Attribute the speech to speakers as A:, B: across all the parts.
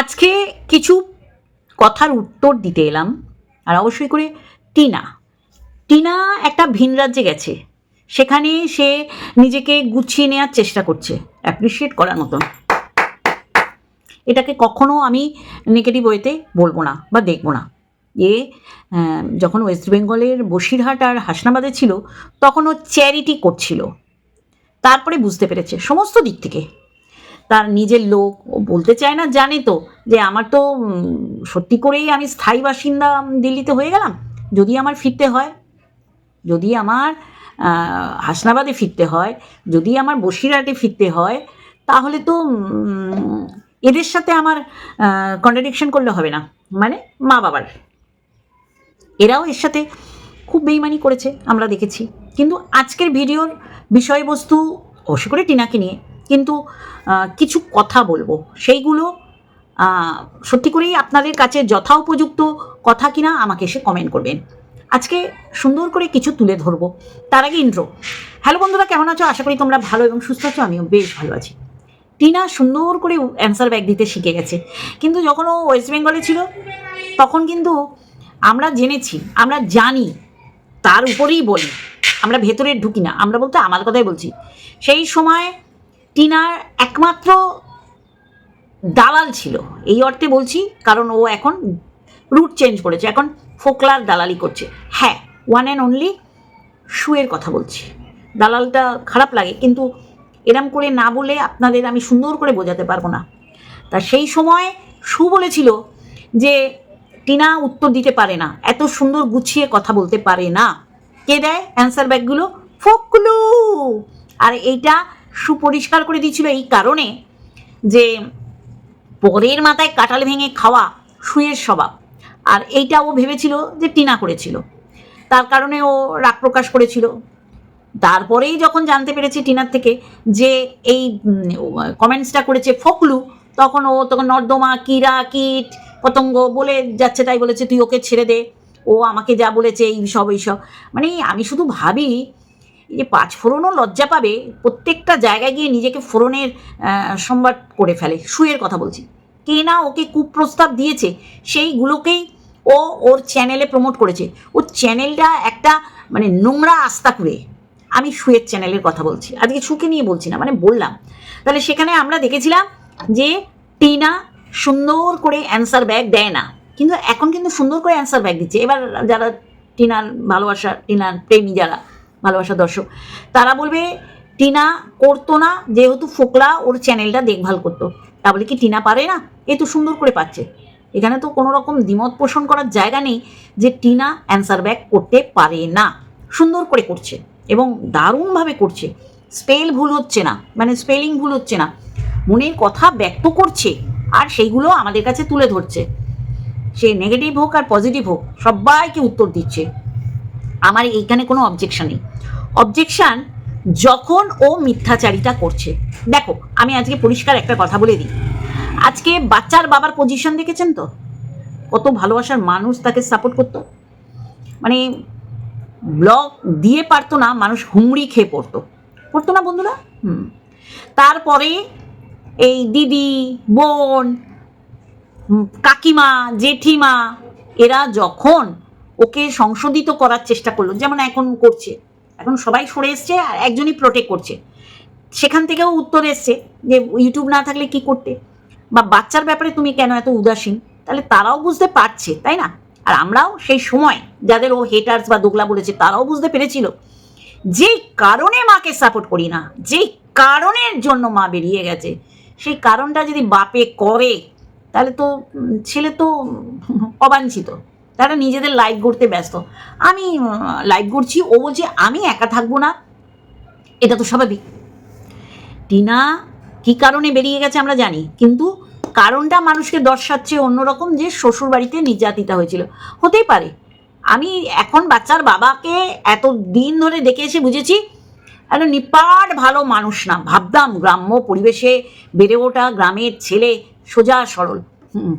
A: আজকে কিছু কথার উত্তর দিতে এলাম, আর অবশ্যই করে টিনা। টিনা একটা ভিন রাজ্যে গেছে। সেখানে সে নিজেকে গুছিয়ে নেওয়ার চেষ্টা করছে অ্যাপ্রিসিয়েট করার মতন। এটাকে কখনো আমি নেগেটিভ ওয়েতে বলব না বা দেখব না। এ যখন ওয়েস্ট বেঙ্গলের বসিরহাট আর হাসনাবাদে ছিল, তখন ও চ্যারিটি করছিল। তারপরে বুঝতে পেরেছে, সমস্ত দিক থেকে। তার নিজের লোক। ও বলতে চায় না, জানে তো যে আমার তো সত্যি করেই আমি স্থায়ী বাসিন্দা দিল্লিতে হয়ে গেলাম। যদি আমার ফিরতে হয়, যদি আমার হাসনাবাদে ফিরতে হয়, যদি আমার বসিরহাটে ফিরতে হয়, তাহলে তো এদের সাথে আমার কন্ট্রাডিকশন করলে হবে না। মানে মা বাবার। এরাও এর সাথে খুব বেইমানি করেছে, আমরা দেখেছি। কিন্তু আজকের ভিডিওর বিষয়বস্তু, অবশ্য করে টিনাকে নিয়ে কিন্তু কিছু কথা বলব। সেইগুলো সত্যি করেই আপনাদের কাছে যথাউপযুক্ত কথা কিনা আমাকে এসে কমেন্ট করবেন। আজকে সুন্দর করে কিছু তুলে ধরবো। তার আগে ইন্ট্রো হ্যালো বন্ধুরা, কেমন আছো? আশা করি তোমরা ভালো এবং সুস্থ আছো, আমিও বেশ ভালো আছি। টিনা সুন্দর করে অ্যান্সার ব্যাগ দিতে শিখে গেছে। কিন্তু যখন ও ওয়েস্ট বেঙ্গলে ছিল, তখন কিন্তু আমরা জেনেছি, আমরা জানি, তার উপরেই বলি, আমরা ভেতরে ঢুকি না, আমরা বলতে আমার কথাই বলছি। সেই সময় টিনার একমাত্র দালাল ছিল। এই অর্থে বলছি, কারণ ও এখন রুট চেঞ্জ করেছে, এখন ফোকলার দালালি করছে। হ্যাঁ ওয়ান অ্যান্ড অনলি শুয়ের কথা বলছি। দালালটা খারাপ লাগে, কিন্তু এরম করে না বলে আপনাদের আমি সুন্দর করে বোঝাতে পারব না। তা সেই সময় সু বলেছিল যে, টিনা উত্তর দিতে পারে না, এত সুন্দর গুছিয়ে কথা বলতে পারে না। কে দেয়? অ্যান্সার ব্যাগগুলো ফোকলু! আর এইটা সুপরিষ্কার করে দিয়েছিল এই কারণে যে পরের মাথায় কাটাল ভেঙে খাওয়া শুয়ের স্বভাব। আর এইটা ও ভেবেছিল যে টিনা করেছিল। তার কারণে ও রাগ প্রকাশ করেছিল। তারপরেই যখন জানতে পেরেছি টিনার থেকে যে এই কমেন্টসটা করেছে ফকলু, তখন ও তখন নর্দমা, কিরা, কীট, পতঙ্গ বলে যাচ্ছে তাই বলেছে, তুই ওকে ছেড়ে দে। ও আমাকে যা বলেছে, এই সব এই সব। মানে আমি শুধু ভাবি এই যে পাঁচ ফোড়নও লজ্জা পাবে, প্রত্যেকটা জায়গায় গিয়ে নিজেকে ফোড়নের সম্বাদ করে ফেলে। শুয়ের কথা বলছি। কে না ওকে কুপ্রস্তাব দিয়েছে, সেইগুলোকেই ও ওর চ্যানেলে প্রমোট করেছে। ওর চ্যানেলটা একটা মানে নোংরা আস্তা করে আমি শুয়ের চ্যানেলের কথা বলছি। আজকে সুখে নিয়ে বলছি না মানে বললাম। তাহলে সেখানে আমরা দেখেছিলাম যে টিনা সুন্দর করে অ্যান্সার ব্যাগ দেয় না। কিন্তু এখন কিন্তু সুন্দর করে অ্যান্সার ব্যাগ দিচ্ছে। এবার যারা টিনার ভালোবাসা, টিনার প্রেমী যারা ভালোবাসা দর্শক। তারা বলবে, টিনা করতো না, যেহেতু ফোকলা ওর চ্যানেলটা দেখভাল করতো। তা বলে কি, টিনা পারে না? এ তো সুন্দর করে পাচ্ছে। এখানে তো কোনো রকম দ্বিমত পোষণ করার জায়গা নেই যে টিনা অ্যান্সার ব্যাক করতে পারে না। সুন্দর করে করছে এবং দারুণভাবে করছে। স্পেল ভুল হচ্ছে না মানে স্পেলিং ভুল হচ্ছে না। মনের কথা ব্যক্ত করছে আর সেইগুলো আমাদের কাছে তুলে ধরছে। সে নেগেটিভ হোক আর পজিটিভ হোক, সবাইকে উত্তর দিচ্ছে। আমার এইখানে কোনো অবজেকশন নেই। অবজেকশন যখন ও মিথ্যাচারিতা করছে। দেখো, আমি আজকে পরিষ্কার একটা কথা বলে দিই। আজকে বাচ্চার বাবার পজিশন দেখেছেন তো? কত ভালোবাসার মানুষ তাকে সাপোর্ট করতো। মানে ব্লগ দিয়ে পারতো না, মানুষ হুমড়ি খেয়ে পড়তো। পড়তো না বন্ধুরা? হুম। তারপরে এই দিদি, বোন, কাকিমা, জেঠিমা, এরা যখন ওকে সংশোধিত করার চেষ্টা করল, যেমন এখন করছে। এখন সবাই সরে এসছে আর একজনই প্রোটেক্ট করছে। সেখান থেকেও উত্তর এসছে যে ইউটিউব না থাকলে কি করতে? বা বাচ্চার ব্যাপারে তুমি কেন এত উদাসীন? তাহলে তারাও বুঝতে পারছে, তাই না? আর আমরাও সেই সময় যাদের ও হেটার্স বা দোগলা বলেছে, তারাও বুঝতে পেরেছিল যেই কারণে মাকে সাপোর্ট করি না যেই কারণের জন্য মা বেরিয়ে গেছে। সেই কারণটা যদি বাপে করে, তাহলে তো ছেলে তো অবাঞ্ছিত। তারা নিজেদের লাইফ গড়তে ব্যস্ত। আমি লাইফ গড়ছি, ও বলছে, আমি একা থাকব না। এটা তো স্বাভাবিক। টিনা, কি কারণে বেরিয়ে গেছে আমরা জানি, কিন্তু কারণটা মানুষকে দর্শাচ্ছে অন্যরকম যে শ্বশুর বাড়িতে নির্যাতিতা হয়েছিল। হতেই পারে। আমি এখন বাচ্চার বাবাকে এত দিন ধরে দেখে এসে বুঝেছি এত নিপাট ভালো মানুষ না। ভাবতাম গ্রাম্য পরিবেশে বেড়ে ওঠা গ্রামের ছেলে সোজা সরল। হুম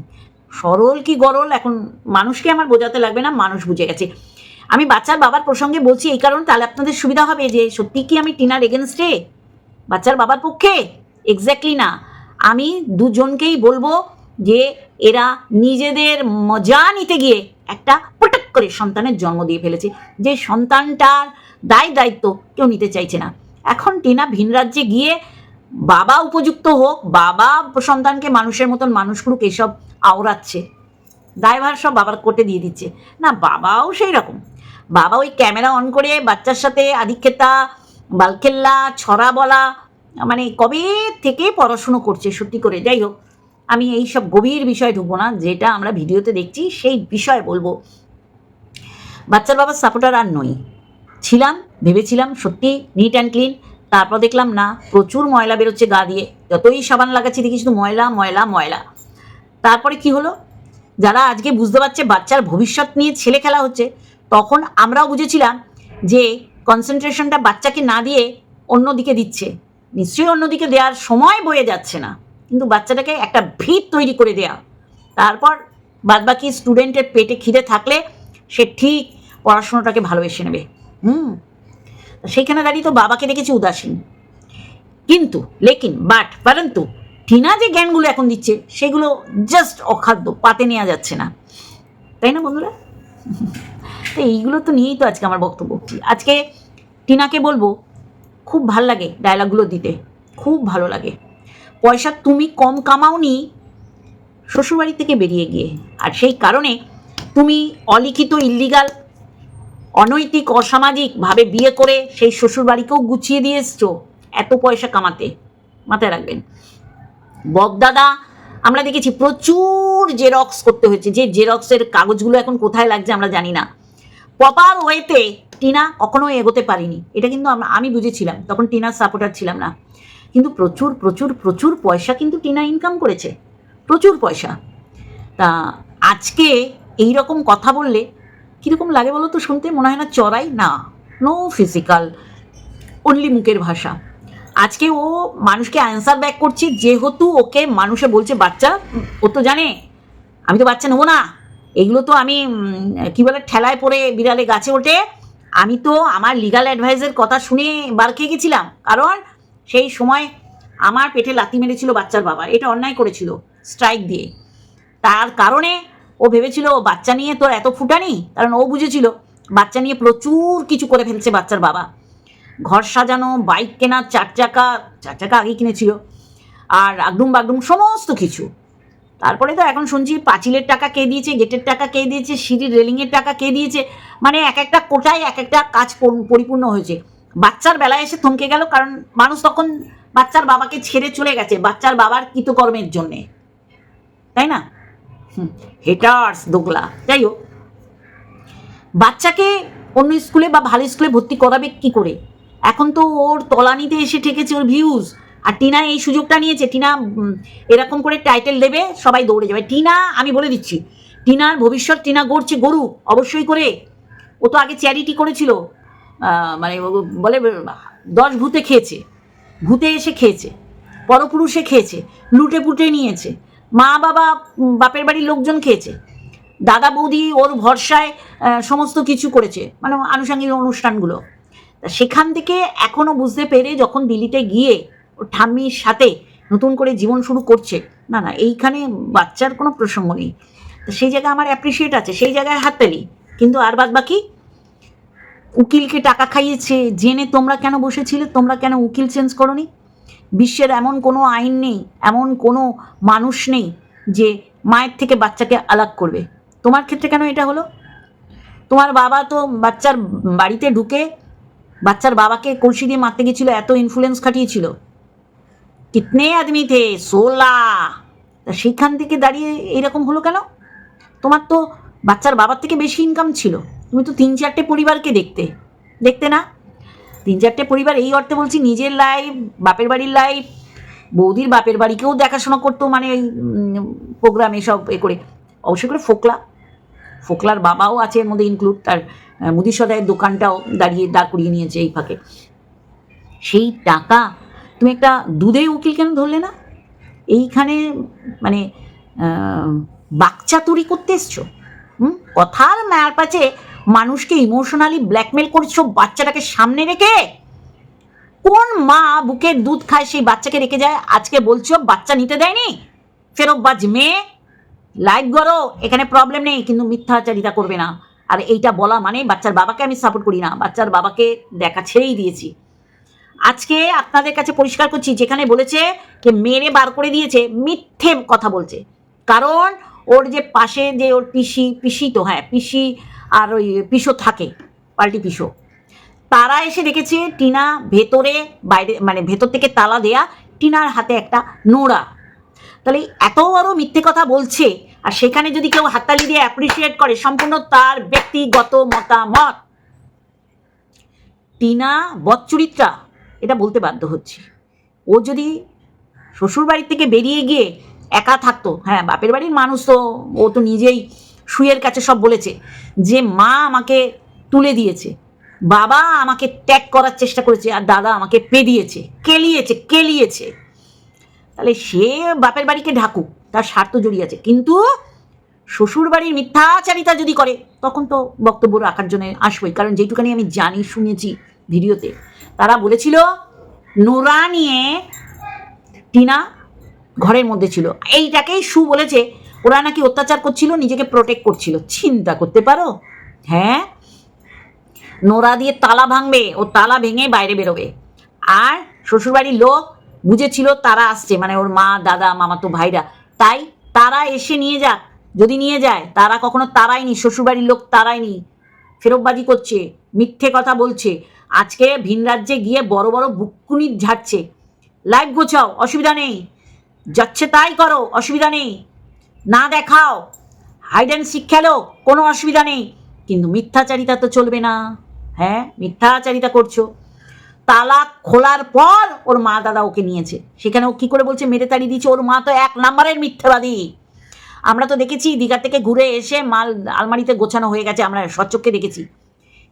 A: সরল কি গরল? এখন মানুষকে আমার বোঝাতে লাগবে না, মানুষ বুঝে গেছে। আমি বাচ্চার বাবার প্রসঙ্গে বলছি এই কারণে, তাহলে আপনাদের সুবিধা হবে যে সত্যি কি আমি টিনার এগেনস্টে বাচ্চার বাবার পক্ষে? এক্স্যাক্টলি না। আমি দুজনকেই বলব যে এরা নিজেদের মজা নিতে গিয়ে একটা পটক করে সন্তানের জন্ম দিয়ে ফেলেছে। যে সন্তানটার দায় দায়িত্ব কেউ নিতে চাইছে না। এখন টিনা ভিন রাজ্যে গিয়ে বাবা উপযুক্ত হোক, বাবা সন্তানকে মানুষের মতন মানুষ করুক, এসব আওড়াচ্ছে। দায়ভার সব বাবার কোর্টে দিয়ে দিচ্ছে। না, বাবাও সেই রকম। বাবা ওই ক্যামেরা অন করে বাচ্চার সাথে আদিক্ষেতা বালখেল্লা ছড়া বলা মানে কবে থেকে পড়াশুনো করছে, সত্যি করে। যাই হোক, আমি এই সব গভীর বিষয়ে ঢুকবো না, যেটা আমরা ভিডিওতে দেখছি, সেই বিষয় বলব। বাচ্চার বাবার সাপোর্টার আর নই। ছিলাম, ভেবেছিলাম সত্যি নিট অ্যান্ড ক্লিন তারপর দেখলাম, না, প্রচুর ময়লা বেরোচ্ছে গা দিয়ে। যতই সাবান লাগাচ্ছি, দেখি শুধু ময়লা ময়লা ময়লা। তারপরে কি হলো? যারা আজকে বুঝতে পারছে বাচ্চার ভবিষ্যৎ নিয়ে ছেলে খেলা হচ্ছে, তখন আমরাও বুঝেছিলাম যে কনসেন্ট্রেশনটা বাচ্চাকে না দিয়ে অন্যদিকে দিচ্ছে। নিশ্চয়ই অন্যদিকে দেওয়ার সময় বয়ে যাচ্ছে না। কিন্তু বাচ্চাটাকে একটা ভিত তৈরি করে দেয়া। তারপর বাদবাকি স্টুডেন্টের পেটে খিদে থাকলে সে ঠিক পড়াশোনাটাকে ভালোবেসে নেবে। হুম সেইখানে দাঁড়িয়ে তো বাবাকে দেখেছি উদাসীন। কিন্তু, লেকিন, বাট, পরন্তু, টিনা যে জ্ঞানগুলো এখন দিচ্ছে, সেগুলো জাস্ট অখাদ্য, পাতে নেওয়া যাচ্ছে না। তাই না বন্ধুরা? তো এইগুলো তো নিয়েই তো আজকে আমার বক্তব্য। আজকে টিনাকে বলব, খুব ভালো লাগে ডায়লগগুলো দিতে। খুব ভালো লাগে। পয়সা তুমি কম কামাওনি শ্বশুরবাড়ি থেকে বেরিয়ে গিয়ে। আর সেই কারণে তুমি অলিখিত ইল্লিগাল অনৈতিক, অসামাজিকভাবে বিয়ে করে সেই শ্বশুরবাড়িকেও গুছিয়ে দিয়ে এসছো এত পয়সা কামাতে। মাথায় রাখবেন। বকদাদা আমরা দেখেছি প্রচুর জেরক্স করতে হয়েছে। যে জেরক্সের কাগজগুলো এখন কোথায় লাগছে আমরা জানি না। প্রপার ওয়েতে টিনা কখনো এগোতে পারিনি। এটা কিন্তু আমি বুঝেছিলাম, তখন টিনার সাপোর্টার ছিলাম না। কিন্তু প্রচুর প্রচুর প্রচুর পয়সা কিন্তু টিনা ইনকাম করেছে। প্রচুর পয়সা। তা আজকে এই রকম কথা বললে কীরকম লাগে বলো তো শুনতে? মনে হয় না চড়াই? না নো ফিজিক্যাল অনলি মুখের ভাষা। আজকে ও মানুষকে অ্যান্সার ব্যাক করছে, যেহেতু ওকে মানুষে বলছে, বাচ্চা, ও তো জানে, আমি তো বাচ্চা নেব না। এগুলো তো আমি কি বলে, ঠেলায় পড়ে বিড়ালে গাছে ওঠে। আমি তো আমার লিগাল অ্যাডভাইসের কথা শুনে বার খেয়ে গেছিলাম। কারণ সেই সময় আমার পেটে লাথি মেরেছিল বাচ্চার বাবা। এটা অন্যায় করেছিল স্ট্রাইক দিয়ে। তার কারণে ও ভেবেছিল ও বাচ্চা নিয়ে তোর এত ফুটানি? কারণ ও বুঝেছিল, বাচ্চা নিয়ে প্রচুর কিছু করে ফেলছে বাচ্চার বাবা। ঘর সাজানো, বাইক কেনা, চার চাকা চার চাকা আগেই কিনেছিল, আর আগডুম বাগডুম সমস্ত কিছু। তারপরে তো এখন শুনছি পাঁচিলের টাকা কে দিয়েছে, গেটের টাকা কে দিয়েছে, সিঁড়ির রেলিংয়ের টাকা কে দিয়েছে মানে এক একটা কোটায় এক একটা কাজ পরিপূর্ণ হয়েছে। বাচ্চার বেলায় এসে থমকে গেল, কারণ মানুষ তখন বাচ্চার বাবাকে ছেড়ে চলে গেছে, বাচ্চার বাবার কৃতকর্মের জন্যে। তাই না? হেটার্স দোগলা। যাই হোক বাচ্চাকে অন্য স্কুলে বা ভালো স্কুলে ভর্তি করাবে কি করে? এখন তো ওর তলানিতে এসে ঠেকেছে ওর ভিউজ আর টিনা এই সুযোগটা নিয়েছে, টিনা এরকম করে টাইটেল দেবে, সবাই দৌড়ে যাবে। টিনা, আমি বলে দিচ্ছি, টিনার ভবিষ্যৎ টিনা গড়ছে গরু অবশ্যই করে। ও তো আগে চ্যারিটি করেছিল মানে বলে, দশ ভূতে খেয়েছে, ভূতে এসে খেয়েছে, পরপুরুষে খেয়েছে লুটে পুটে নিয়েছে। মা বাবা বাপের বাড়ির লোকজন খেয়েছে। দাদা বৌদি ওর ভরসায় সমস্ত কিছু করেছে মানে আনুষঙ্গিক অনুষ্ঠানগুলো। সেখান থেকে এখনও বুঝতে পেরে যখন দিল্লিতে গিয়ে ওর ঠাম্মির সাথে নতুন করে জীবন শুরু করছে, না না, এইখানে বাচ্চার কোনো প্রসঙ্গ নেই। তো সেই জায়গায় আমার অ্যাপ্রিসিয়েট আছে, সেই জায়গায় হাততালি কিন্তু আর বাদ বাকি? উকিলকে টাকা খাইয়েছে, জেনে তোমরা কেন বসেছিলে, তোমরা কেন উকিল চেঞ্জ করনি? বিশ্বের এমন কোনো আইন নেই, এমন কোনো মানুষ নেই যে মায়ের থেকে বাচ্চাকে আলাগ করবে। তোমার ক্ষেত্রে কেন এটা হলো? তোমার বাবা তো বাচ্চার বাড়িতে ঢুকে বাচ্চার বাবাকে কলসি দিয়ে মারতে গেছিল এত ইনফ্লুয়েন্স খাটিয়েছিল। Kitne Aadmi the? সোলা। তা সেইখান থেকে দাঁড়িয়ে এইরকম হলো কেন? তোমার তো বাচ্চার বাবার থেকে বেশি ইনকাম ছিল। তুমি তো তিন চারটে পরিবারকে দেখতে। দেখতে না? তিন চারটে পরিবার এই অর্থে বলছি নিজের লাইফ বাপের বাড়ির লাইফ বৌদির বাপের বাড়িকেও দেখাশোনা করতো মানে ওই প্রোগ্রাম এসব এ করে। অবশ্যই করে ফোকলা। ফোকলার বাবাও আছে এর মধ্যে ইনক্লুড তার আহ, মুদি সদায়ের দোকানটাও দাঁড়িয়ে দাঁড় করিয়ে নিয়েছে এই ফাঁকে। সেই টাকা তুমি একটা দুধে উকিল কেন ধরলে না? এইখানে মানে আহ, বাকচাতুরি করতে এসছো? হুম? কথার মার পাচে মানুষকে ইমোশনালি ব্ল্যাকমেল করছ বাচ্চাটাকে সামনে রেখে? কোন মা বুকের দুধ খায় সেই বাচ্চাকে রেখে যায়? আজকে বলছো বাচ্চা নিতে দেয়নি? ফেরত বাজ মেয়ে লাইভ করো এখানে প্রবলেম নেই, কিন্তু মিথ্যাচারিতা করবে না। আর এইটা বলা মানে বাচ্চার বাবাকে আমি সাপোর্ট করি না, বাচ্চার বাবাকে দেখা ছেড়েই দিয়েছি। আজকে আপনাদের কাছে পরিষ্কার করছি, যেখানে বলেছে যে মেরে বার করে দিয়েছে, মিথ্যে কথা বলছে। কারণ ওর যে পাশে যে ওর পিসি পিসি তো হ্যাঁ পিসি আর ওই পিসো থাকে, পাল্টি পিসো। তারা এসে দেখেছে টিনা ভেতরে, বাইরে মানে ভেতর থেকে তালা দেয়া টিনার হাতে একটা নোড়া। তাহলে এত বড় মিথ্যে কথা বলছে, আর সেখানে যদি কেউ হাততালি দিয়ে অ্যাপ্রিসিয়েট করে, সম্পূর্ণ তার ব্যক্তিগত মতামত। টিনা বচ্চরিত্রা এটা বলতে বাধ্য হচ্ছে। ও যদি শ্বশুর বাড়ির থেকে বেরিয়ে গিয়ে একা থাকতো হ্যাঁ বাপের বাড়ির মানুষ তো, ও তো নিজেই শুয়ের কাছে সব বলেছে যে মা আমাকে তুলে দিয়েছে, বাবা আমাকে ত্যাগ করার চেষ্টা করেছে আর দাদা আমাকে পেদিয়েছে, কেলিয়েছে কেলিয়েছে। তাহলে সে বাপের বাড়িকে ঢাকুক, তার স্বার্থ জড়িয়ে আছে। কিন্তু শ্বশুর বাড়ির মিথ্যাচারিতা যদি করে, তখন তো বক্তব্য রাখার জন্য আসবোই। কারণ যেটুকানি আমি জানি, শুনেছি ভিডিওতে, তারা বলেছিল, নোরা নিয়ে টিনা ঘরের মধ্যে ছিল। এইটাকেই সু বলেছে ওরা নাকি অত্যাচার করছিল, নিজেকে প্রোটেক্ট করছিল। চিন্তা করতে পারো? হ্যাঁ? নোরা দিয়ে তালা ভাঙবে, ও তালা ভেঙে বাইরে বেরোবে। আর শ্বশুরবাড়ির লোক বুঝেছিল তারা আসছে মানে ওর মা, দাদা, মামাতো ভাইরা। তাই তারা এসে নিয়ে যাক, যদি নিয়ে যায়, তারা কখনো তারাইনি শ্বশুরবাড়ির লোক তারাইনি ফেরতবাজি করছে, মিথ্যে কথা বলছে। আজকে ভিন রাজ্যে গিয়ে বড় বড় বুকুনি ঝাড়ছে। লাইভ গোছাও, অসুবিধা নেই। যাচ্ছে তাই করো, অসুবিধা নেই। না দেখাও। হাইড অ্যান্ড সিক খেলো, কোনো অসুবিধা নেই। কিন্তু মিথ্যাচারিতা তো চলবে না। হ্যাঁ মিথ্যাচারিতা করছ। তালা খোলার পর ওর মা দাদা ওকে নিয়েছে। সেখানে ও কী করে বলছে, মেরে তাড়িয়ে দিয়েছে? ওর মা তো এক নাম্বারের মিথ্যাবাদী। আমরা তো দেখেছি দীঘা থেকে ঘুরে এসে মাল আলমারিতে গোছানো হয়ে গেছে, আমরা সচক্ষে দেখেছি।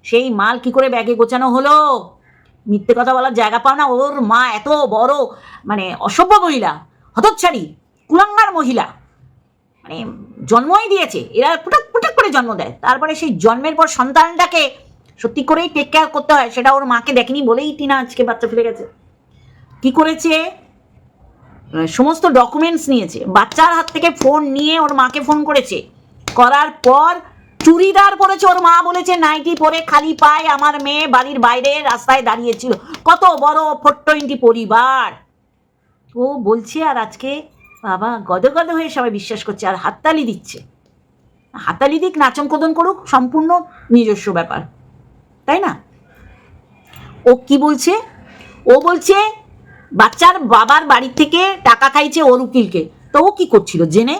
A: সেই মাল কি করে ব্যাগে গোছানো হলো? মিথ্যে কথা বলার জায়গা পাও না। ওর মা এত বড় মানে অসভ্য মহিলা, হতচ্ছাড়ি, কুলাঙ্গার মহিলা। মানে জন্মই দিয়েছে। এরা পুটাক পুটাক করে জন্ম দেয়। তারপরে সেই জন্মের পর সন্তানটাকে সত্যি করেই টেক কেয়ার করতে হয়, সেটা ওর মাকে দেখেনি বলেই টিনা আজকে বাচ্চা ফেলে গেছে। কি করেছে? সমস্ত ডকুমেন্টস নিয়েছে। বাচ্চার হাত থেকে ফোন নিয়ে ওর মাকে ফোন করেছে। করার পর চুড়িদার পরেছে, ওর মা বলেছে, নাইটি পরে খালি পায় আমার মেয়ে বাড়ির বাইরে রাস্তায় দাঁড়িয়েছিল। কত বড় ফোর টোয়েন্টি পরিবার। ও বলছে, আর আজকে বাবা গদ গদ হয়ে সবাই বিশ্বাস করছে আর হাততালি দিচ্ছে। হাততালি দিক, নাচন কদন করুক, সম্পূর্ণ নিজস্ব ব্যাপার। তাই না? ও কি বলছে? ও বলছে, বাচ্চার বাবার বাড়ি থেকে টাকা খাইছে ওর উকিলকে। তো ও কি করছিল জেনে?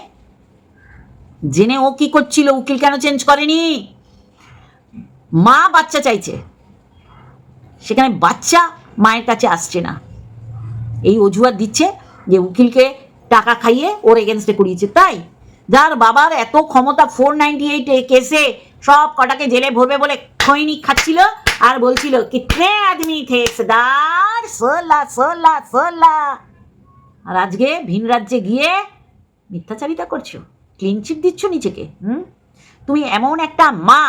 A: জেনে ও কি করছিল? উকিল কেন চেঞ্জ করেনি? মা বাচ্চা চাইছে। সেখানে বাচ্চা মায়ের কাছে আসছে না। এই অজুহাত দিচ্ছে যে উকিলকে টাকা খাইয়ে ওর এগেনস্টে করিয়েছে তাই যার বাবার এত ক্ষমতা ফোর নাইনটি এইটে কেসে সব কটাকে জেলে ভরবে বলে খৈনি খাচ্ছিল আর বলছিল, কিতনে আদমি থে সদার সোলা সোলা সোলা আর আজকে ভিন রাজ্যে গিয়ে মিথ্যাচারিতা করছ। ক্লিন চিট দিচ্ছ নিজেকে, হুম? তুমি এমন একটা মা,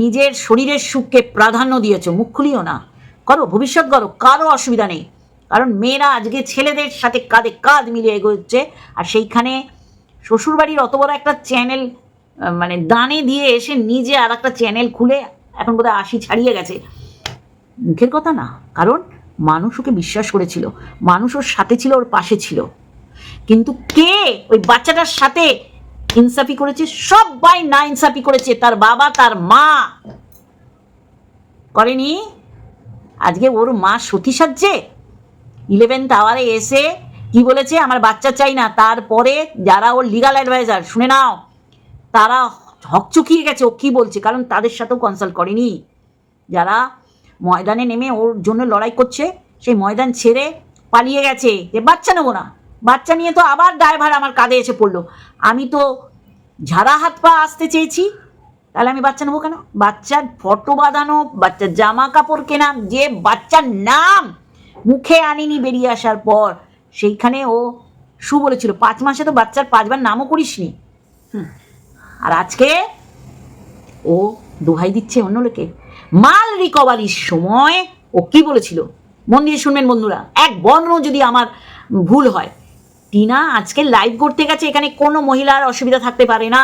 A: নিজের শরীরের সুখকে প্রাধান্য দিয়েছ, মুখ খুলিও না। করো, ভবিষ্যৎ করো কারও অসুবিধা নেই। কারণ মেয়েরা আজকে ছেলেদের সাথে কাঁধে কাঁধ মিলিয়ে এগোচ্ছে। আর সেইখানে শ্বশুরবাড়ির অত বড় একটা চ্যানেল মানে দানে দিয়ে এসে নিজে আর একটা চ্যানেল খুলে এখন বোধহয় আশি ছাড়িয়ে গেছে। মুখের কথা না, কারণ মানুষ ওকে বিশ্বাস করেছিল, মানুষ ওর সাথে ছিল, ওর পাশে ছিল। কিন্তু কে ওই বাচ্চাটার সাথে ইনসাফি করেছে? সবাই না ইনসাফি করেছে, তার বাবা, তার মা। করেনি? আজকে ওর মা সতী সাজছে? ইলেভেন্থ আওয়ারে এসে কি বলেছে? আমার বাচ্চা চাই না। তারপরে যারা ওর লিগাল অ্যাডভাইজার শুনে নাও, তারা হকচকিয়ে গেছে। ও কী বলছে? কারণ তাদের সাথেও কনসাল্ট করেনি। যারা ময়দানে নেমে ওর জন্য লড়াই করছে, সেই ময়দান ছেড়ে পালিয়ে গেছে। যে বাচ্চা নেব না। বাচ্চা নিয়ে তো আবার ড্রাইভার আমার কাঁধে এসে পড়ল। আমি তো ঝাড়া হাত পা আসতে চেয়েছি। তাহলে আমি বাচ্চা নেব কেন? বাচ্চার ফটো বাঁধানো, বাচ্চার জামা কাপড় কেনা, যে বাচ্চার নাম মুখে আনিনি বেরিয়ে আসার পর। সেইখানে ও সু বলেছিল পাঁচ মাসে তো বাচ্চার পাঁচবার নামও করিসনি। আর আজকে ও দোহাই দিচ্ছে অন্য লোকে। মাল রিকভারির সময় ও কি বলেছিল? মন দিয়ে শুনবেন বন্ধুরা এক বর্ণ যদি আমার ভুল হয়। টিনা আজকে লাইভ করতে গেছে এখানে কোনো মহিলার অসুবিধা থাকতে পারে না।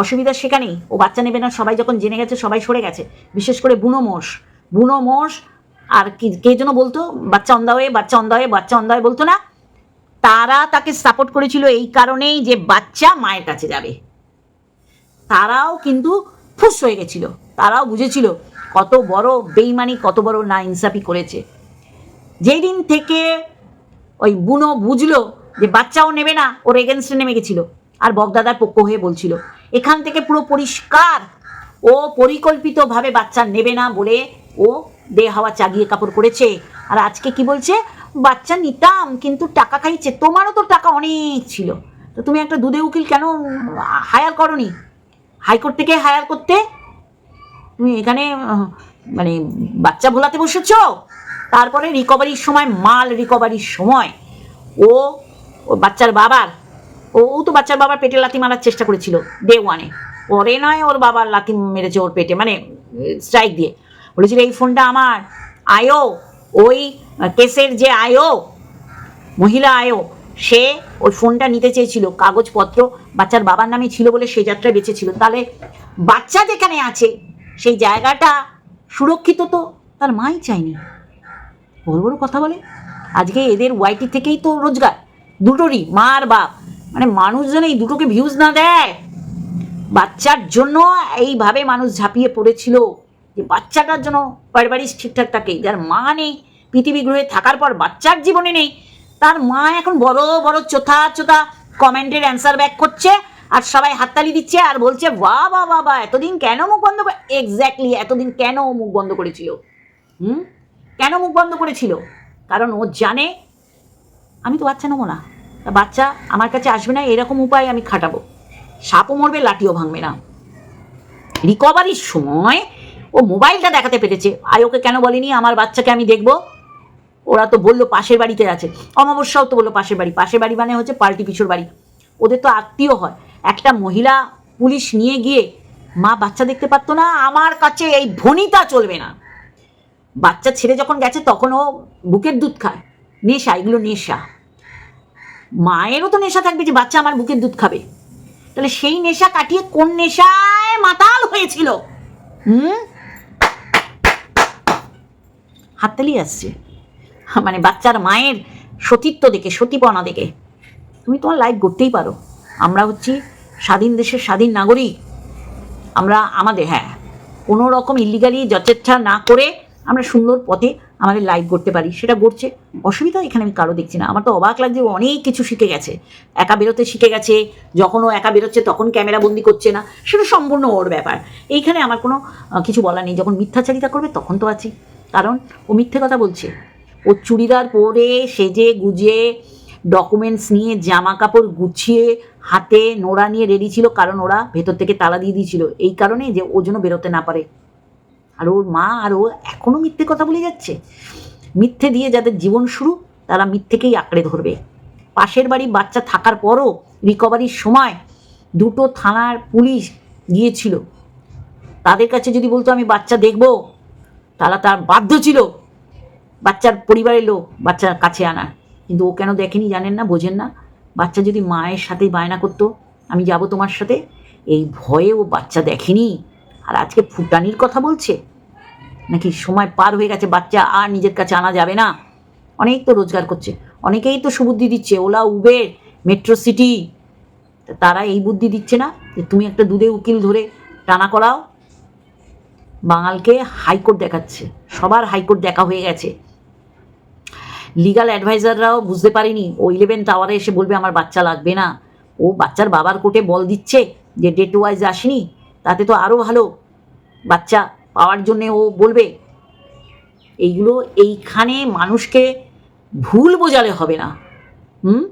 A: অসুবিধা সেখানেই। ও বাচ্চা নেবে না সবাই যখন জেনে গেছে সবাই সরে গেছে। বিশেষ করে বুনো মোষ। বুনো মোষ আর কি যেন বলতো, বাচ্চা অন্ধা হয়ে, বাচ্চা অন্ধা হয়ে, বাচ্চা অন্ধা হয়ে বলতো না, তারা তাকে সাপোর্ট করেছিল এই কারণেই যে বাচ্চা মায়ের কাছে যাবে। তারাও কিন্তু ফুস হয়ে গেছিল, তারাও বুঝেছিল কত বড় বেইমানি, কত বড় না ইনসাফি করেছে। যেই দিন থেকে ওই বুনো বুঝলো যে বাচ্চাও নেবে না, ওর এগেনস্টে নেমে গেছিল। আর বগদাদার পক্ষ হয়ে বলছিল, এখান থেকে পুরো পরিষ্কার, ও পরিকল্পিতভাবে বাচ্চা নেবে না বলে ও দে হাওয়া চাগিয়ে কাপড় করেছে আর আজকে কি বলছে? বাচ্চা নিতাম, কিন্তু টাকা খাইছে। তোমারও তো টাকা অনেক ছিল। তো তুমি একটা দুধে উকিল কেন হায়ার করনি? হাইকোর্ট থেকে হায়ার করতে? তুমি এখানে মানে বাচ্চা ভোলাতে বসেছ? তারপরে রিকভারির সময়, মাল রিকভারির সময়। ও ও বাচ্চার বাবার, ও ও তো বাচ্চার বাবার পেটে লাথি মারার চেষ্টা করেছিল ডে ওয়ানে পরে নয় ওর বাবার লাথি মেরেছে ওর পেটে মানে স্ট্রাইক দিয়ে। বলেছিল, এই ফোনটা আমার। আয়ো, ওই কেসের যে আয়ো, মহিলা আয়ো, সে ওই ফোনটা নিতে চেয়েছিল। কাগজপত্র বাচ্চার বাবার নামে ছিল বলে সেই যাত্রায় বেঁচেছিল। তাহলে বাচ্চা যেখানে আছে, সেই জায়গাটা সুরক্ষিত তো? তার মাই চায়নি। বড় বড় কথা বলে। আজকে এদের ওয়াইটি থেকেই তো রোজগার। দুটোরই মা আর বাপ। মানে মানুষ যেন এই দুটোকে ভিউজ না দেয়। বাচ্চার জন্য এইভাবে মানুষ ঝাঁপিয়ে পড়েছিল। যে বাচ্চাটার জন্য পারিবারিক ঠিকঠাক থাকে, যার মা নেই, পৃথিবী গ্রহে থাকার পর বাচ্চার জীবনে নেই, তার মা এখন বড় বড় চোথা চোথা কমেন্টের অ্যান্সার ব্যাক করছে আর সবাই হাততালি দিচ্ছে আর বলছে বাহ বা বাহ বাহ এতদিন কেন মুখ বন্ধ করে এক্স্যাক্টলি এতদিন কেন ও মুখ বন্ধ করেছিল? হুম? কেন মুখ বন্ধ করেছিল? কারণ ও জানে, আমি তো বাচ্চা নেব না। বাচ্চা আমার কাছে আসবে না, এরকম উপায় আমি খাটাবো। সাপও মরবে, লাঠিও ভাঙবে না। রিকভারির সময় ও মোবাইলটা দেখাতে পেরেছে। আয় ওকে কেন বলেনি? আমার বাচ্চাকে আমি দেখব। ওরা তো বলল পাশের বাড়িতে আছে। অমাবস্যাও তো বলল পাশের বাড়ি। পাশের বাড়ি মানে হচ্ছে পাল্টি পিছুর বাড়ি। ওদের তো আত্মীয় হয়। একটা মহিলা পুলিশ নিয়ে গিয়ে মা বাচ্চা দেখতে পারতো না। আমার কাছে এই ভনিতা চলবে না। বাচ্চা ছেড়ে যখন গেছে, তখন ও বুকের দুধ খায়। নেশা, এগুলো নেশা। মায়েরও তো নেশা থাকবে যে বাচ্চা আমার বুকের দুধ খাবে। তাহলে সেই নেশা কাটিয়ে কোন নেশায় মাতাল হয়েছিল? হুম? হাততালি আসছে। মানে বাচ্চার মায়ের সতীত্ব দেখে, সতীপনা দেখে। তুমি তোমার লাইফ করতেই পারো। আমরা হচ্ছি স্বাধীন দেশের স্বাধীন নাগরিক। আমরা আমাদের হ্যাঁ কোনো রকম ইলিগালি যচেচ্ছা না করে আমরা সুন্দর পথে আমাদের লাইভ করতে পারি। সেটা গড়ছে। অসুবিধা এখানে আমি কারও দেখছি না। আমার তো অবাক লাগছে অনেক কিছু শিখে গেছে। একা বেরোতে শিখে গেছে, যখন ও একা বেরোচ্ছে তখন ক্যামেরা বন্দি করছে না। সেটা সম্পূর্ণ ওর ব্যাপার। এইখানে আমার কোনো কিছু বলার নেই। যখন মিথ্যাচারিতা করবে তখন তো আছি কারণ ও মিথ্যে কথা বলছে। ও চুড়িদার পরে সেজে গুজে ডকুমেন্টস নিয়ে জামা কাপড় গুছিয়ে হাতে নোড়া নিয়ে রেডি ছিল কারণ ওরা ভেতর থেকে তালা দিয়ে দিয়েছিল। এই কারণে যে ও যেন বেরোতে না পারে। আর ওর মা আর ও এখনও মিথ্যে কথা বলে যাচ্ছে। মিথ্যে দিয়ে যাদের জীবন শুরু, তারা মিথ্যেকেই আঁকড়ে ধরবে। পাশের বাড়ি বাচ্চা থাকার পরও রিকভারির সময় দুটো থানার পুলিশ গিয়েছিল। তাদের কাছে যদি বলতো, আমি বাচ্চা দেখব তারা তার বাধ্য ছিল বাচ্চার পরিবারের লোক বাচ্চার কাছে আনার। কিন্তু ও কেন দেখেনি জানেন না, বোঝেন না? বাচ্চা যদি মায়ের সাথে বায়না করতো, আমি যাব তোমার সাথে। এই ভয়ে ও বাচ্চা দেখেনি। আর আজকে ফুটানির কথা বলছে? নাকি সময় পার হয়ে গেছে, বাচ্চা আর নিজের কাছে আনা যাবে না? অনেক তো রোজগার করছে, অনেকেই তো সুবুদ্ধি দিচ্ছে, ওলা, উবের, মেট্রো, সিটি। তারা এই বুদ্ধি দিচ্ছে না যে তুমি একটা দুধে উকিল ধরে টানা করাও? বাঙালকে হাইকোর্ট দেখাচ্ছে। সবার হাইকোর্ট দেখা হয়ে গেছে। লিগাল অ্যাডভাইজাররাও বুঝতে পারেনি। ও ইলেভেন টাওয়ারে এসে বলবে, আমার বাচ্চা লাগবে না। ও বাচ্চার বাবার কোর্টে বল দিচ্ছে যে ডেট ওয়াইজ আসেনি। তাতে তো আরও ভালো বাচ্চা পাওয়ার জন্যে ও বলবে। এইগুলো এইখানে মানুষকে ভুল বোঝালে হবে না। হুম?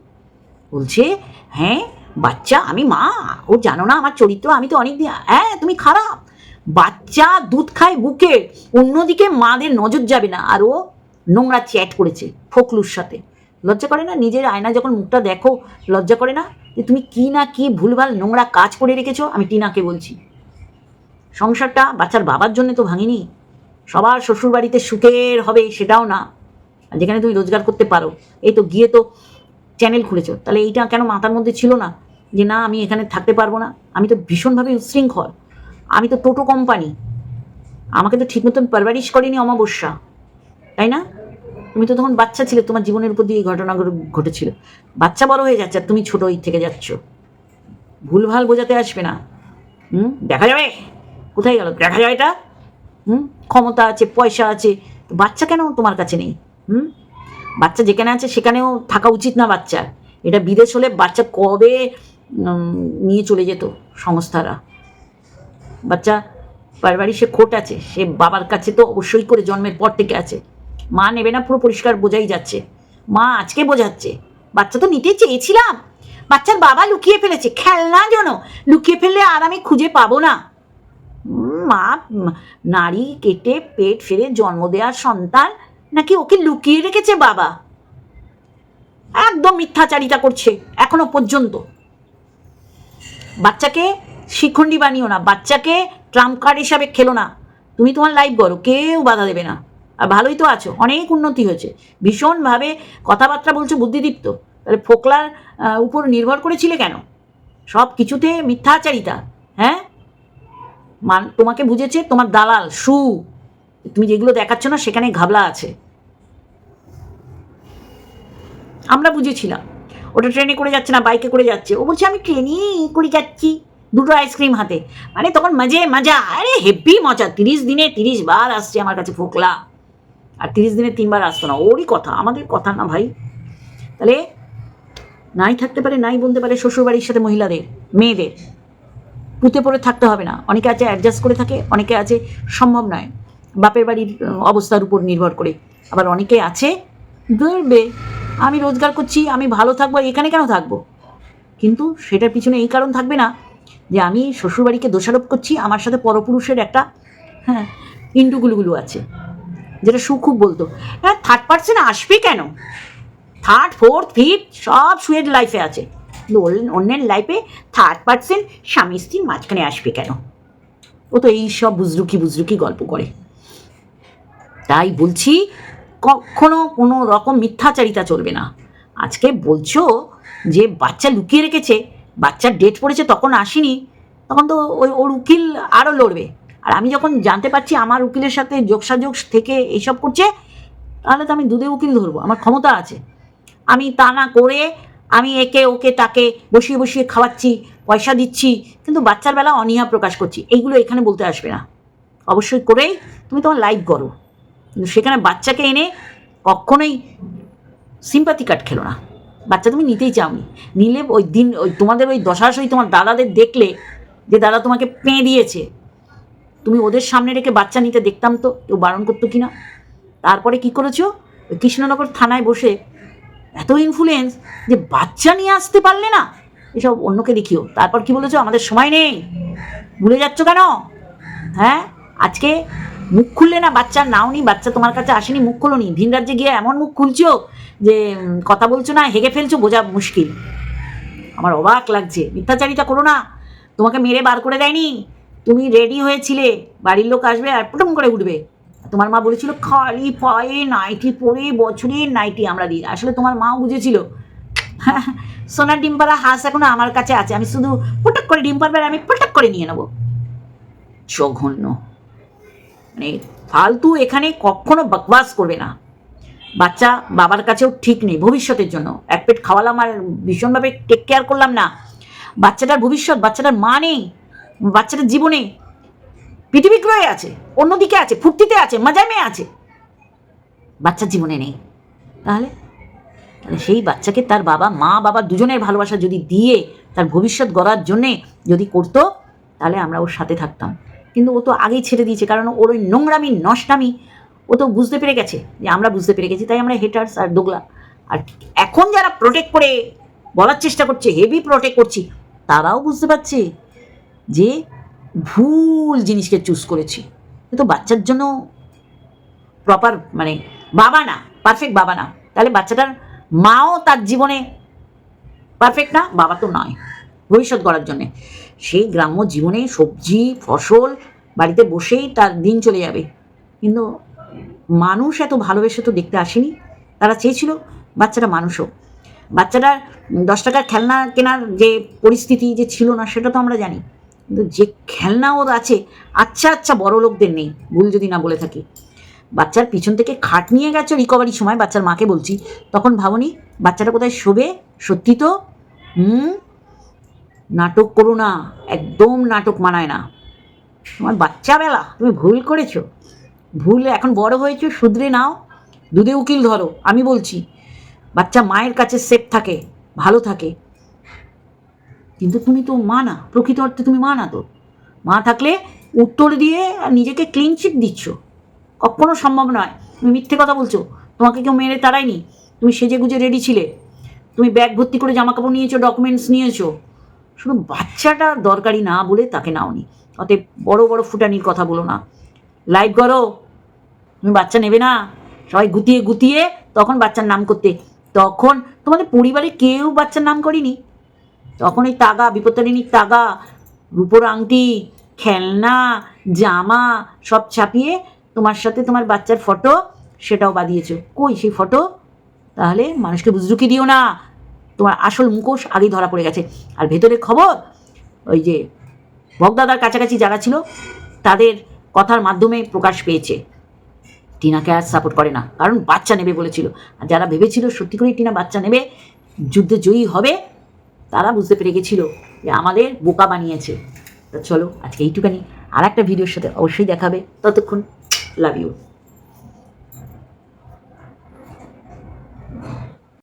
A: বলছে হ্যাঁ বাচ্চা, আমি মা, ও জানো না আমার চরিত্র, আমি তো অনেক দিন হ্যাঁ তুমি খারাপ। বাচ্চা দুধ খায় বুকে, অন্যদিকে মাদের নজর যাবে না। আর ও নোংরা চ্যাট করেছে ফকলুর সাথে। লজ্জা করে না? নিজের আয়না যখন মুখটা দেখো, লজ্জা করে না? যে তুমি কি না কি ভুলভাল নোংরা কাজ করে রেখেছো? আমি টিনাকে বলছি। সংসারটা বাচ্চার বাবার জন্য তো ভাঙিনি। সবার শ্বশুর বাড়িতে সুখের হবে সেটাও না। যেখানে তুমি রোজগার করতে পারো, এই তো গিয়ে তো চ্যানেল খুলেছো। তাহলে এইটা কেন মাথার মধ্যে ছিল না? যে না, আমি এখানে থাকতে পারব না। আমি তো ভীষণভাবে উচ্ছৃঙ্খল আমি তো টোটো কোম্পানি। আমাকে তো ঠিক মতন পারভারিশ করেনি অমাবস্যা, তাই না? তুমি তো তখন বাচ্চা ছিলে, তোমার জীবনের উপর দিয়ে ঘটনাগুলো ঘটেছিল। বাচ্চা বড় হয়ে যাচ্ছে আর তুমি ছোট থেকে যাচ্ছ। ভুলভাল বোঝাতে আসবে না। হুম? দেখা যাবে। কোথায় গেল? দেখা যায় এটা? হুম? ক্ষমতা আছে, পয়সা আছে বাচ্চা কেন তোমার কাছে নেই? হুম? বাচ্চা যেখানে আছে সেখানেও থাকা উচিত না বাচ্চার। এটা বিদেশ হলে বাচ্চা কবে নিয়ে চলে যেত সংস্থারা? বাচ্চা পারিবারিক সে খোট আছে, সে বাবার কাছে তো অবশ্যই করে জন্মের পর থেকে আছে। মা নেবে না, পুরো পরিষ্কার বোঝাই যাচ্ছে। মা আজকে বোঝাচ্ছে। বাচ্চা তো নিতে চেয়েছিলাম। বাচ্চার বাবা লুকিয়ে ফেলেছে, খেলনা যেন লুকিয়ে ফেললে আর আমি খুঁজে পাবো না। মা, নারী কেটে পেট ফেলে জন্ম দেওয়ার সন্তান, নাকি ওকে লুকিয়ে রেখেছে বাবা? একদম মিথ্যাচারিতা করছে, এখনও পর্যন্ত। বাচ্চাকে শিখণ্ডী বানিও না, বাচ্চাকে ট্রাম্প কার্ড হিসাবে খেলো না। তুমি তোমার লাইফ করো কেউ বাধা দেবে না। আর ভালোই তো আছো, অনেক উন্নতি হয়েছে। ভীষণভাবে কথাবার্তা বলছো বুদ্ধিদীপ্ত, তাহলে ফোকলার উপর নির্ভর করেছিলে কেন? সব কিছুতে মিথ্যাচারিতা হ্যাঁ? মান, তোমাকে বুঝেছে তোমার দালাল, সু। তুমি যেগুলো দেখাচ্ছ না, সেখানে ঘাবলা আছে। আমরা বুঝেছিলাম। ওটা ট্রেনে করে যাচ্ছে না বাইকে করে যাচ্ছে। ও বলছে, আমি ট্রেনেই করে যাচ্ছি। দুটো আইসক্রিম হাতে। মানে তখন মজে মজা, আরে হেভি মজা। তিরিশ দিনে তিরিশ বার আসছে আমার কাছে ফোকলা। আর তিরিশ দিনে তিনবার আসতো না, ওরই কথা, আমাদের কথা না ভাই। তাহলে নাই থাকতে পারে, নাই বলতে পারে শ্বশুরবাড়ির সাথে মহিলাদের, মেয়েদের। পুঁতে পড়ে থাকতে হবে না। অনেকে আছে অ্যাডজাস্ট করে থাকে, অনেকে আছে সম্ভব নয়। বাপের বাড়ির অবস্থার উপর নির্ভর করে। আবার অনেকে আছে, ধরবে, আমি রোজগার করছি, আমি ভালো থাকব এখানে কেন থাকব? কিন্তু সেটার পিছনে এই কারণ থাকবে না। যে আমি শ্বশুরবাড়িকে দোষারোপ করছি, আমার সাথে পরপুরুষের একটা হ্যাঁ ইন্টুগুলুগুলু আছে, যেটা সু খুব বলতো। হ্যাঁ থার্ড পার্সেন্ট আসবে কেন? থার্ড ফোর্থ ফিফথ সব সুয়ের লাইফে আছে। অন্যের লাইফে থার্ড পার্সেন্ট স্বামী স্ত্রীর মাঝখানে আসবে কেন? ও তো এই সব বুজরুকি বুজরুকি গল্প করে। তাই বলছি, কখনো কোনো রকম মিথ্যাচারিতা চলবে না। আজকে বলছো যে বাচ্চা লুকিয়ে রেখেছে বাচ্চার ডেট পড়েছে তখন আসিনি, তখন তো ওই, ওর উকিল আরও লড়বে। আর আমি যখন জানতে পারছি আমার উকিলের সাথে যোগসাযোগ থেকে এইসব করছে, তাহলে তো আমি দুধে উকিল ধরবো, আমার ক্ষমতা আছে। আমি তা না করে আমি একে ওকে তাকে বসিয়ে বসিয়ে খাওয়াচ্ছি, পয়সা দিচ্ছি, কিন্তু বাচ্চার বেলা অনীহা প্রকাশ করছি, এইগুলো এখানে বলতে আসবে না। অবশ্যই করেই তুমি তোমার লাইভ করো কিন্তু সেখানে বাচ্চাকে এনে কখনোই সিম্পাতি কার্ড খেলো না। বাচ্চা তুমি নিতেই চাওনি নিলে ওই দিন, ওই তোমাদের ওই দশাশই তোমার দাদাদের দেখলে যে দাদা তোমাকে পেঁ দিয়েছে। তুমি ওদের সামনে রেখে বাচ্চা নিতে দেখতাম তো, কেউ বারণ করতো কি না তারপরে কি করেছ? ওই কৃষ্ণনগর থানায় বসে এত ইনফ্লুয়েন্স যে বাচ্চা নিয়ে আসতে পারলে না, এসব অন্যকে দেখিও। তারপর কি বলেছ? আমাদের সময় নেই। ভুলে যাচ্ছ কেন? হ্যাঁ? আজকে মুখ খুললে না বাচ্চার নাওনি বাচ্চা তোমার কাছে আসেনি, মুখ খোলোনি ভিন রাজ্যে গিয়ে এমন মুখ খুলছো যে কথা বলছো না, হেগে ফেলছো, বোঝা মুশকিল। আমার অবাক লাগছে। মিথ্যাচারিতা করো না। তোমাকে মেরে বার করে দেয়নি। তুমি রেডি হয়েছিলে। বাড়ির লোক আসবে আর পুটুম করে উঠবে। তোমার মা বলেছিল, খালি পায়ে নাইটি পরে বছরের নাইটি আমরা দিই। আসলে তোমার মাও বুঝেছিল। সোনার ডিম পাড়া হাঁস এখনও আমার কাছে আছে। আমি শুধু পটাক করে ডিম পারবে আর আমি পটাক করে নিয়ে নেব। জঘন্য। মানে ফালতু এখানে কখনো বকবাস করবে না। বাচ্চা বাবার কাছেও ঠিক নেই ভবিষ্যতের জন্য। এক পেট খাওয়ালাম আর ভীষণভাবে টেক কেয়ার করলাম না। বাচ্চাটার ভবিষ্যৎ, বাচ্চাটার মা নেই, বাচ্চাটার জীবনে পৃথিবীগ্রহে আছে, অন্যদিকে আছে, ফুর্তিতে আছে মজায় মেয়ে আছে। বাচ্চার জীবনে নেই। তাহলে? তাহলে সেই বাচ্চাকে তার বাবা, মা, বাবা দুজনের ভালোবাসা যদি দিয়ে তার ভবিষ্যৎ গড়ার জন্যে যদি করতো, তাহলে আমরা ওর সাথে থাকতাম। কিন্তু ও তো আগেই ছেড়ে দিয়েছে, কারণ ওর ওই নোংরামি, নষ্টামি, ও তো বুঝতে পেরে গেছে যে আমরা বুঝতে পেরে গেছি, তাই আমরা হেটার্স আর দোগলা। আর এখন যারা প্রোটেক্ট করে বলার চেষ্টা করছে হেভি প্রোটেক্ট করছি, তারাও বুঝতে পারছে যে ভুল জিনিসকে চুজ করেছি। তো বাচ্চার জন্য প্রপার মানে বাবা না পারফেক্ট বাবা না। তাহলে বাচ্চাটার মাও তার জীবনে পারফেক্ট না, বাবা তো নয়, ভবিষ্যৎ গড়ার জন্যে। সেই গ্রাম্য জীবনে সবজি, ফসল বাড়িতে বসেই তার দিন চলে যাবে। কিন্তু মানুষ এত ভালোবেসে তো দেখতে আসেনি। তারা চেয়েছিল বাচ্চাটা মানুষ হোক। বাচ্চাটার দশ টাকার খেলনা কেনার যে পরিস্থিতি যে ছিল না, সেটা তো আমরা জানি। কিন্তু যে খেলনা ওর আছে আচ্ছা আচ্ছা বড় লোকদের নেই, ভুল যদি না বলে থাকি। বাচ্চার পিছন থেকে খাট নিয়ে গেছো রিকভারির সময়, বাচ্চার মাকে বলছি, তখন ভাবনি বাচ্চাটা কোথায় শোবে? সত্যি তো? হুম? নাটক করো না, একদম নাটক মানায় না। তোমার বাচ্চাবেলা, তুমি ভুল করেছ। ভুল, এখন বড় হয়েছো, শুধরে নাও, দুধে উকিল ধরো, আমি বলছি। বাচ্চা মায়ের কাছে সেফ থাকে, ভালো থাকে। কিন্তু তুমি তো মা না, প্রকৃত অর্থে তুমি মা না তো। মা থাকলে উত্তর দিয়ে নিজেকে ক্লিন চিট দিচ্ছ। কখনো সম্ভব নয়। তুমি মিথ্যে কথা বলছো, তোমাকে কেউ মেরে তাড়ায়নি। তুমি সেজে গুজে রেডি ছিলে। তুমি ব্যাগ ভর্তি করে জামা কাপড় নিয়েছো ডকুমেন্টস নিয়েছো। শুধু বাচ্চাটা দরকারি না বলে তাকে নাওনি। অতএব বড় বড় ফুটানির কথা বলো না। লাইভ করো তুমি বাচ্চা নেবে না। সবাই গুতিয়ে গুতিয়ে তখন বাচ্চার নাম করতে। তখন তোমাদের পরিবারে কেউ বাচ্চার নাম করেনি। তখন এই তাগা, বিপত্তারিণীর তাগা, রূপোর আংটি, খেলনা, জামা সব ছাপিয়ে তোমার সাথে তোমার বাচ্চার ফটো সেটাও বাদিয়েছো কই সেই ফটো? তাহলে মানুষকে বুজরুকি দিও না। তোমার আসল মুখোশ আগেই ধরা পড়ে গেছে। আর ভেতরের খবর, ওই যে ভগদাদার কাছাকাছি যারা ছিল, তাদের কথার মাধ্যমে প্রকাশ পেয়েছে। টিনাকে আর সাপোর্ট করে না, কারণ বাচ্চা নেবে বলেছিল। আর যারা ভেবেছিল সত্যি করেই টিনা বাচ্চা নেবে, যুদ্ধে জয়ী হবে, তারা বুঝতে পেরে গেছিল যে আমাদের বোকা বানিয়েছে। তো চলো, আজকে এইটুখানি আর একটা ভিডিওর সাথে অবশ্যই দেখাবে। ততক্ষণ লাভ ইউ